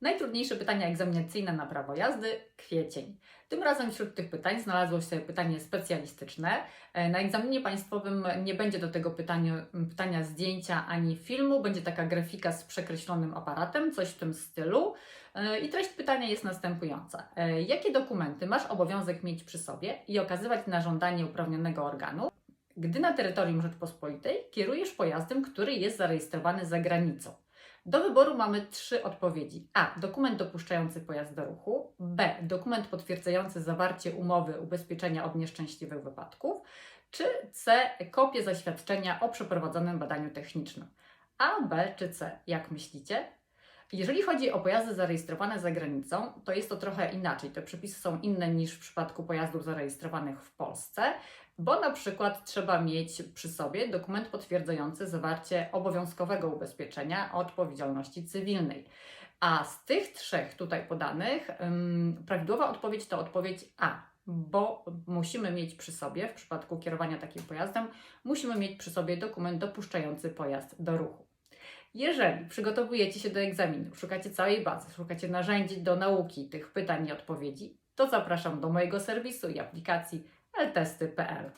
Najtrudniejsze pytania egzaminacyjne na prawo jazdy kwiecień. Tym razem wśród tych pytań znalazło się pytanie specjalistyczne. E, Na egzaminie państwowym nie będzie do tego pytania, pytania zdjęcia ani filmu, będzie taka grafika z przekreślonym aparatem, coś w tym stylu. E, I treść pytania jest następująca. E, Jakie dokumenty masz obowiązek mieć przy sobie i okazywać na żądanie uprawnionego organu, gdy na terytorium Rzeczpospolitej kierujesz pojazdem, który jest zarejestrowany za granicą? Do wyboru mamy trzy odpowiedzi. A. Dokument dopuszczający pojazd do ruchu. B. Dokument potwierdzający zawarcie umowy ubezpieczenia od nieszczęśliwych wypadków. Czy C. Kopię zaświadczenia o przeprowadzonym badaniu technicznym. A, B czy C? Jak myślicie? Jeżeli chodzi o pojazdy zarejestrowane za granicą, to jest to trochę inaczej. Te przepisy są inne niż w przypadku pojazdów zarejestrowanych w Polsce, bo na przykład trzeba mieć przy sobie dokument potwierdzający zawarcie obowiązkowego ubezpieczenia odpowiedzialności cywilnej. A z tych trzech tutaj podanych, ym, prawidłowa odpowiedź to odpowiedź A, bo musimy mieć przy sobie, w przypadku kierowania takim pojazdem, musimy mieć przy sobie dokument dopuszczający pojazd do ruchu. Jeżeli przygotowujecie się do egzaminu, szukacie całej bazy, szukacie narzędzi do nauki tych pytań i odpowiedzi, to zapraszam do mojego serwisu i aplikacji ltesty.pl.